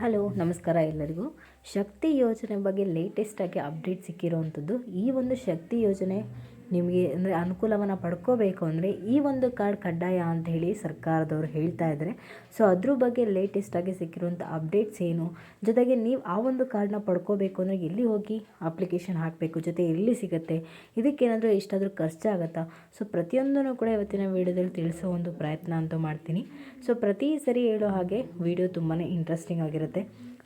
Hello ನಮಸ್ಕಾರ ಎಲ್ಲರಿಗೂ. ಶಕ್ತಿ ಯೋಜನೆ ಬಗ್ಗೆ ಲೇಟೆಸ್ಟಾಗಿ ಅಪ್ಡೇಟ್ ಸಿಕ್ಕಿರೋವಂಥದ್ದು ಈ ಒಂದು ಶಕ್ತಿ ಯೋಜನೆ ನಿಮಗೆ ಅಂದರೆ ಅನುಕೂಲವನ್ನು ಪಡ್ಕೋಬೇಕು ಅಂದರೆ ಈ ಒಂದು ಕಾರ್ಡ್ ಕಡ್ಡಾಯ ಅಂತ ಹೇಳಿ ಸರ್ಕಾರದವರು ಹೇಳ್ತಾ ಇದ್ದಾರೆ ಸೊ ಅದ್ರ ಬಗ್ಗೆ ಲೇಟೆಸ್ಟಾಗಿ ಸಿಕ್ಕಿರುವಂಥ ಅಪ್ಡೇಟ್ಸ್ ಏನು? ಜೊತೆಗೆ ನೀವು ಆ ಒಂದು ಕಾರ್ಡ್ನ ಪಡ್ಕೋಬೇಕು ಅಂದರೆ ಎಲ್ಲಿ ಹೋಗಿ ಅಪ್ಲಿಕೇಶನ್ ಹಾಕಬೇಕು? ಜೊತೆ ಎಲ್ಲಿ ಸಿಗುತ್ತೆ? ಇದಕ್ಕೇನಾದರೂ ಎಷ್ಟಾದರೂ ಖರ್ಚಾಗುತ್ತಾ ಸೊ ಪ್ರತಿಯೊಂದನ್ನು ಕೂಡ ಇವತ್ತಿನ ವೀಡಿಯೋದಲ್ಲಿ ತಿಳಿಸೋ ಒಂದು ಪ್ರಯತ್ನ ಅಂತೂ ಮಾಡ್ತೀನಿ. ಸೊ ಪ್ರತಿ ಸರಿ ಹೇಳೋ ಹಾಗೆ ವಿಡಿಯೋ ತುಂಬಾ ಇಂಟ್ರೆಸ್ಟಿಂಗ್ ಆಗಿರುತ್ತೆ.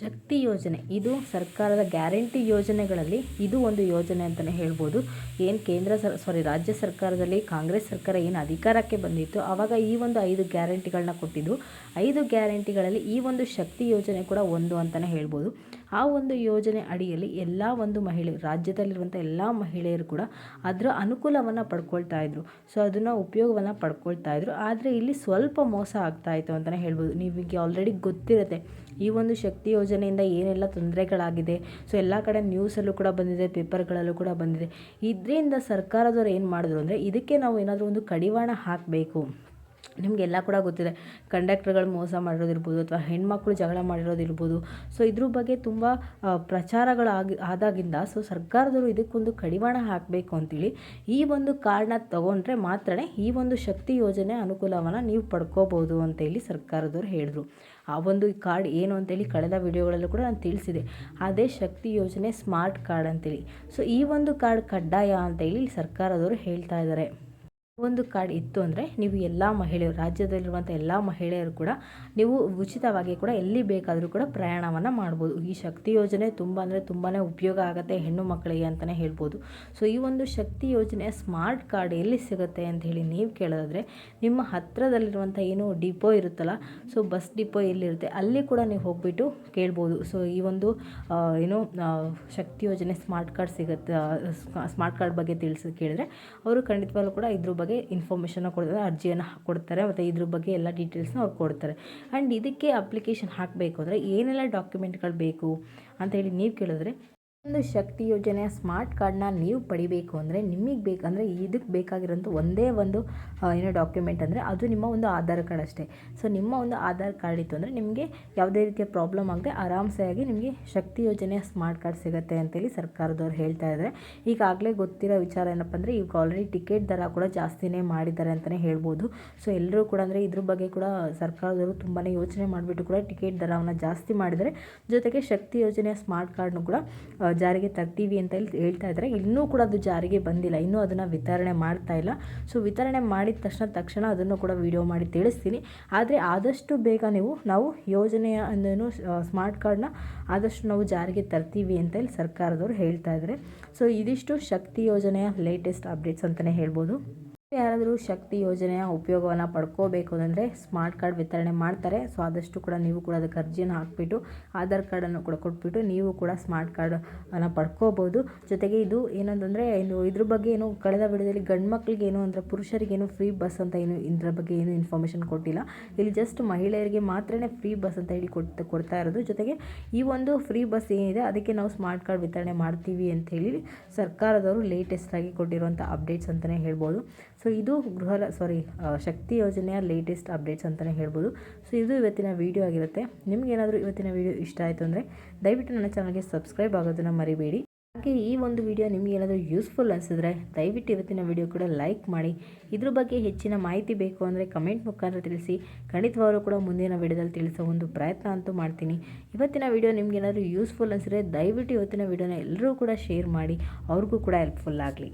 ಶಕ್ತಿ ಯೋಜನೆ. ಇದು ಸರ್ಕಾರದ ಗ್ಯಾರಂಟಿ ಯೋಜನೆಗಳಲ್ಲಿ ಇದು ಒಂದು ಯೋಜನೆ ಅಂತಲೇ ಹೇಳ್ಬೋದು. ಏನು ಕೇಂದ್ರ ಸರ್ ಸಾರಿ ರಾಜ್ಯ ಸರ್ಕಾರದಲ್ಲಿ ಕಾಂಗ್ರೆಸ್ ಸರ್ಕಾರ ಏನು ಅಧಿಕಾರಕ್ಕೆ ಬಂದಿತ್ತು ಆವಾಗ ಈ ಒಂದು ಐದು ಗ್ಯಾರಂಟಿಗಳನ್ನ ಕೊಟ್ಟಿದ್ದು. ಐದು ಗ್ಯಾರಂಟಿಗಳಲ್ಲಿ ಈ ಒಂದು ಶಕ್ತಿ ಯೋಜನೆ ಕೂಡ ಒಂದು ಅಂತಲೇ ಹೇಳ್ಬೋದು. ಆ ಒಂದು ಯೋಜನೆ ಅಡಿಯಲ್ಲಿ ಎಲ್ಲ ಒಂದು ಮಹಿಳೆ ರಾಜ್ಯದಲ್ಲಿರುವಂಥ ಎಲ್ಲ ಮಹಿಳೆಯರು ಕೂಡ ಅದರ ಅನುಕೂಲವನ್ನು ಪಡ್ಕೊಳ್ತಾ ಇದ್ರು. ಸೊ ಅದನ್ನು ಉಪಯೋಗವನ್ನು ಪಡ್ಕೊಳ್ತಾ ಇದ್ರು. ಆದರೆ ಇಲ್ಲಿ ಸ್ವಲ್ಪ ಮೋಸ ಆಗ್ತಾ ಇತ್ತು ಅಂತಲೇ ಹೇಳ್ಬೋದು. ನಿಮಗೆ ಆಲ್ರೆಡಿ ಗೊತ್ತಿರುತ್ತೆ. ಈ ಒಂದು ಶಕ್ತಿ ಯೋಜನೆಯಿಂದ ಏನೆಲ್ಲ ತೊಂದರೆಗಳಾಗಿದೆ. ಸೊ ಎಲ್ಲ ಕಡೆ ನ್ಯೂಸಲ್ಲೂ ಕೂಡ ಬಂದಿದೆ ಪೇಪರ್ಗಳಲ್ಲೂ ಕೂಡ ಬಂದಿದೆ. ಇದರಿಂದ ಸರ್ಕಾರದವರು ಏನು ಮಾಡಿದ್ರು ಅಂದರೆ, ಇದಕ್ಕೆ ನಾವು ಏನಾದರೂ ಒಂದು ಕಡಿವಾಣ ಹಾಕಬೇಕು. ನಿಮಗೆಲ್ಲ ಕೂಡ ಗೊತ್ತಿದೆ. ಕಂಡಕ್ಟರ್ಗಳು ಮೋಸ ಮಾಡಿರೋದಿರ್ಬೋದು ಅಥವಾ ಹೆಣ್ಮಕ್ಳು ಜಗಳ ಮಾಡಿರೋದಿರ್ಬೋದು. ಸೊ ಇದ್ರ ಬಗ್ಗೆ ತುಂಬ ಪ್ರಚಾರಗಳಾಗಿ ಆದಾಗಿಂದ ಸೊ ಸರ್ಕಾರದವರು ಇದಕ್ಕೊಂದು ಕಡಿವಾಣ ಹಾಕಬೇಕು ಅಂತೇಳಿ ಈ ಒಂದು ಕಾರ್ಡ್ನ ತಗೊಂಡ್ರೆ ಮಾತ್ರ ಈ ಒಂದು ಶಕ್ತಿ ಯೋಜನೆ ಅನುಕೂಲವನ್ನು ನೀವು ಪಡ್ಕೋಬೋದು ಅಂತೇಳಿ ಸರ್ಕಾರದವರು ಹೇಳಿದ್ರು. ಆ ಒಂದು ಕಾರ್ಡ್ ಏನು ಅಂತೇಳಿ ಕಳೆದ ವಿಡಿಯೋಗಳಲ್ಲೂ ಕೂಡ ನಾನು ತಿಳಿಸಿದೆ. ಅದೇ ಶಕ್ತಿ ಯೋಜನೆ ಸ್ಮಾರ್ಟ್ ಕಾರ್ಡ್ ಅಂತೇಳಿ. ಸೊ ಈ ಒಂದು ಕಾರ್ಡ್ ಕಡ್ಡಾಯ ಅಂತೇಳಿ ಸರ್ಕಾರದವರು ಹೇಳ್ತಾ ಇದ್ದಾರೆ. ಒಂದು ಕಾರ್ಡ್ ಇತ್ತು ಅಂದರೆ ನೀವು ಎಲ್ಲ ಮಹಿಳೆಯರು ರಾಜ್ಯದಲ್ಲಿರುವಂಥ ಎಲ್ಲ ಮಹಿಳೆಯರು ಕೂಡ ನೀವು ಉಚಿತವಾಗಿ ಕೂಡ ಎಲ್ಲಿ ಬೇಕಾದರೂ ಕೂಡ ಪ್ರಯಾಣವನ್ನು ಮಾಡ್ಬೋದು. ಈ ಶಕ್ತಿ ಯೋಜನೆ ತುಂಬ ಅಂದರೆ ತುಂಬಾ ಉಪಯೋಗ ಆಗುತ್ತೆ ಹೆಣ್ಣು ಮಕ್ಕಳಿಗೆ ಅಂತಲೇ ಹೇಳ್ಬೋದು. ಸೊ ಈ ಒಂದು ಶಕ್ತಿ ಯೋಜನೆ ಸ್ಮಾರ್ಟ್ ಕಾರ್ಡ್ ಎಲ್ಲಿ ಸಿಗುತ್ತೆ ಅಂತ ಹೇಳಿ ನೀವು ಕೇಳೋದಾದರೆ ನಿಮ್ಮ ಹತ್ತಿರದಲ್ಲಿರುವಂಥ ಏನು ಡಿಪೋ ಇರುತ್ತಲ್ಲ ಸೊ ಬಸ್ ಡಿಪೋ ಎಲ್ಲಿರುತ್ತೆ ಅಲ್ಲಿ ಕೂಡ ನೀವು ಹೋಗ್ಬಿಟ್ಟು ಕೇಳ್ಬೋದು. ಸೊ ಈ ಒಂದು ಏನು ಶಕ್ತಿ ಯೋಜನೆ ಸ್ಮಾರ್ಟ್ ಕಾರ್ಡ್ ಸಿಗುತ್ತೆ ಸ್ಮಾರ್ಟ್ ಕಾರ್ಡ್ ಬಗ್ಗೆ ತಿಳಿಸಿ ಕೇಳಿದ್ರೆ ಅವರು ಖಂಡಿತವಾಗ್ಲೂ ಕೂಡ ಇದ್ರ ಬಗ್ಗೆ ಬಗ್ಗೆ ಇನ್ಫಾರ್ಮೇಷನ್ನ ಕೊಡ್ತಾರೆ, ಅರ್ಜಿಯನ್ನು ಕೊಡ್ತಾರೆ, ಮತ್ತು ಇದ್ರ ಬಗ್ಗೆ ಎಲ್ಲ ಡೀಟೇಲ್ಸ್ನ ಅವ್ರು ಕೊಡ್ತಾರೆ. ಆ್ಯಂಡ್ ಇದಕ್ಕೆ ಅಪ್ಲಿಕೇಶನ್ ಹಾಕಬೇಕು ಅಂದರೆ ಏನೆಲ್ಲ ಡಾಕ್ಯುಮೆಂಟ್ಗಳು ಬೇಕು ಅಂತ ಹೇಳಿ ನೀವು ಕೇಳಿದ್ರೆ ಒಂದು ಶಕ್ತಿ ಯೋಜನೆಯ ಸ್ಮಾರ್ಟ್ ಕಾರ್ಡ್ನ ನೀವು ಪಡಿಬೇಕು ಅಂದರೆ ನಿಮಗೆ ಬೇಕಂದರೆ ಇದಕ್ಕೆ ಬೇಕಾಗಿರೋಂಥ ಒಂದೇ ಒಂದು ಏನೋ ಡಾಕ್ಯುಮೆಂಟ್ ಅಂದರೆ ಅದು ನಿಮ್ಮ ಒಂದು ಆಧಾರ್ ಕಾರ್ಡ್ ಅಷ್ಟೇ. ಸೊ, ನಿಮ್ಮ ಒಂದು ಆಧಾರ್ ಕಾರ್ಡ್ ಇತ್ತು ಅಂದರೆ ನಿಮಗೆ ಯಾವುದೇ ರೀತಿಯ ಪ್ರಾಬ್ಲಮ್ ಆಗದೆ ಆರಾಮ್ಸೆಯಾಗಿ ನಿಮಗೆ ಶಕ್ತಿ ಯೋಜನೆಯ ಸ್ಮಾರ್ಟ್ ಕಾರ್ಡ್ ಸಿಗುತ್ತೆ ಅಂತೇಳಿ ಸರ್ಕಾರದವ್ರು ಹೇಳ್ತಾ ಇದ್ದಾರೆ ಈಗಾಗಲೇ ಗೊತ್ತಿರೋ ವಿಚಾರ ಏನಪ್ಪ ಅಂದರೆ ಈಗ ಆಲ್ರೆಡಿ ಟಿಕೆಟ್ ದರ ಕೂಡ ಜಾಸ್ತಿನೇ ಮಾಡಿದ್ದಾರೆ ಅಂತಲೇ ಹೇಳ್ಬೋದು. ಸೊ, ಎಲ್ಲರೂ ಕೂಡ ಅಂದರೆ ಇದ್ರ ಬಗ್ಗೆ ಕೂಡ ಸರ್ಕಾರದವರು ತುಂಬಾ ಯೋಚನೆ ಮಾಡಿಬಿಟ್ಟು ಕೂಡ ಟಿಕೆಟ್ ದರವನ್ನು ಜಾಸ್ತಿ ಮಾಡಿದರೆ ಜೊತೆಗೆ ಶಕ್ತಿ ಯೋಜನೆಯ ಸ್ಮಾರ್ಟ್ ಕಾರ್ಡ್ನು ಕೂಡ ಜಾರಿಗೆ ತರ್ತೀವಿ ಅಂತ ಹೇಳಿ ಹೇಳ್ತಾ ಇದ್ದಾರೆ ಇನ್ನೂ ಕೂಡ ಅದು ಜಾರಿಗೆ ಬಂದಿಲ್ಲ. ಇನ್ನೂ ಅದನ್ನು ವಿತರಣೆ ಮಾಡ್ತಾ ಇಲ್ಲ. ಸೊ ವಿತರಣೆ ಮಾಡಿದ ತಕ್ಷಣ ತಕ್ಷಣ ಅದನ್ನು ಕೂಡ ವಿಡಿಯೋ ಮಾಡಿ ತಿಳಿಸ್ತೀನಿ. ಆದರೆ ಆದಷ್ಟು ಬೇಗ ನೀವು ನಾವು ಯೋಜನೆಯ ಅಂದೇನು ಸ್ಮಾರ್ಟ್ ಕಾರ್ಡ್ನ ಆದಷ್ಟು ನಾವು ಜಾರಿಗೆ ತರ್ತೀವಿ ಅಂತ ಹೇಳಿ ಸರ್ಕಾರದವರು ಹೇಳ್ತಾ ಇದ್ದಾರೆ ಸೊ ಇದಿಷ್ಟು ಶಕ್ತಿ ಯೋಜನೆಯ ಲೇಟೆಸ್ಟ್ ಅಪ್ಡೇಟ್ಸ್ ಅಂತಲೇ ಹೇಳ್ಬೋದು. ಯಾರಾದರೂ ಶಕ್ತಿ ಯೋಜನೆಯ ಉಪಯೋಗವನ್ನು ಪಡ್ಕೋಬೇಕು ಅಂದರೆ ಸ್ಮಾರ್ಟ್ ಕಾರ್ಡ್ ವಿತರಣೆ ಮಾಡ್ತಾರೆ. ಸೊ, ಆದಷ್ಟು ಕೂಡ ನೀವು ಕೂಡ ಅದಕ್ಕೆ ಅರ್ಜಿಯನ್ನು ಹಾಕ್ಬಿಟ್ಟು, ಆಧಾರ್ ಕಾರ್ಡನ್ನು ಕೂಡ ಕೊಟ್ಬಿಟ್ಟು ನೀವು ಕೂಡ ಸ್ಮಾರ್ಟ್ ಕಾರ್ಡ್ ಅನ್ನು ಪಡ್ಕೋಬೋದು. ಜೊತೆಗೆ ಇದು ಏನಂತಂದರೆ ಏನು ಇದ್ರ ಬಗ್ಗೆ ಏನು ಕಳೆದ ವಿಡಿಯೋದಲ್ಲಿ ಗಂಡು ಮಕ್ಕಳಿಗೆ ಏನು ಅಂದರೆ ಪುರುಷರಿಗೇನು ಫ್ರೀ ಬಸ್ ಅಂತ ಏನು ಇದ್ರ ಬಗ್ಗೆ ಏನು ಇನ್ಫಾರ್ಮೇಷನ್ ಕೊಟ್ಟಿಲ್ಲ. ಇಲ್ಲಿ ಜಸ್ಟ್ ಮಹಿಳೆಯರಿಗೆ ಮಾತ್ರನೇ ಫ್ರೀ ಬಸ್ ಅಂತ ಹೇಳಿ ಕೊಟ್ಟು ಕೊಡ್ತಾ ಇರೋದು. ಜೊತೆಗೆ ಈ ಒಂದು ಫ್ರೀ ಬಸ್ ಏನಿದೆ, ಅದಕ್ಕೆ ನಾವು ಸ್ಮಾರ್ಟ್ ಕಾರ್ಡ್ ವಿತರಣೆ ಮಾಡ್ತೀವಿ ಅಂತ ಹೇಳಿ ಸರ್ಕಾರದವರು ಲೇಟೆಸ್ಟಾಗಿ ಕೊಟ್ಟಿರುವಂಥ ಅಪ್ಡೇಟ್ಸ್ ಅಂತಲೇ ಹೇಳ್ಬೋದು. ಸೊ ಇದು ಗೃಹ ಸಾರಿ ಶಕ್ತಿ ಯೋಜನೆಯ ಲೇಟೆಸ್ಟ್ ಅಪ್ಡೇಟ್ಸ್ ಅಂತಲೇ ಹೇಳ್ಬೋದು. ಸೊ ಇದು ಇವತ್ತಿನ ವೀಡಿಯೋ ಆಗಿರುತ್ತೆ. ನಿಮಗೇನಾದರೂ ಇವತ್ತಿನ ವೀಡಿಯೋ ಇಷ್ಟ ಆಯಿತು ಅಂದರೆ ದಯವಿಟ್ಟು ನನ್ನ ಚಾನಲ್ಗೆ ಸಬ್ಸ್ಕ್ರೈಬ್ ಆಗೋದನ್ನು ಮರಿಬೇಡಿ. ಹಾಗೆ ಈ ಒಂದು ವಿಡಿಯೋ ನಿಮಗೆ ಏನಾದರೂ ಯೂಸ್ಫುಲ್ ಅನಿಸಿದ್ರೆ ದಯವಿಟ್ಟು ಇವತ್ತಿನ ವಿಡಿಯೋ ಕೂಡ ಲೈಕ್ ಮಾಡಿ. ಇದ್ರ ಬಗ್ಗೆ ಹೆಚ್ಚಿನ ಮಾಹಿತಿ ಬೇಕು ಅಂದರೆ ಕಮೆಂಟ್ ಮುಖಾಂತರ ತಿಳಿಸಿ. ಖಂಡಿತವಾಗಲೂ ಕೂಡ ಮುಂದಿನ ವಿಡಿಯೋದಲ್ಲಿ ತಿಳಿಸೋ ಒಂದು ಪ್ರಯತ್ನ ಅಂತೂ ಮಾಡ್ತೀನಿ. ಇವತ್ತಿನ ವಿಡಿಯೋ ನಿಮಗೇನಾದರೂ ಯೂಸ್ಫುಲ್ ಅನಿಸಿದ್ರೆ ದಯವಿಟ್ಟು ಇವತ್ತಿನ ವಿಡಿಯೋನ ಎಲ್ಲರೂ ಕೂಡ ಶೇರ್ ಮಾಡಿ. ಅವ್ರಿಗೂ ಕೂಡ ಹೆಲ್ಪ್ಫುಲ್ ಆಗಲಿ.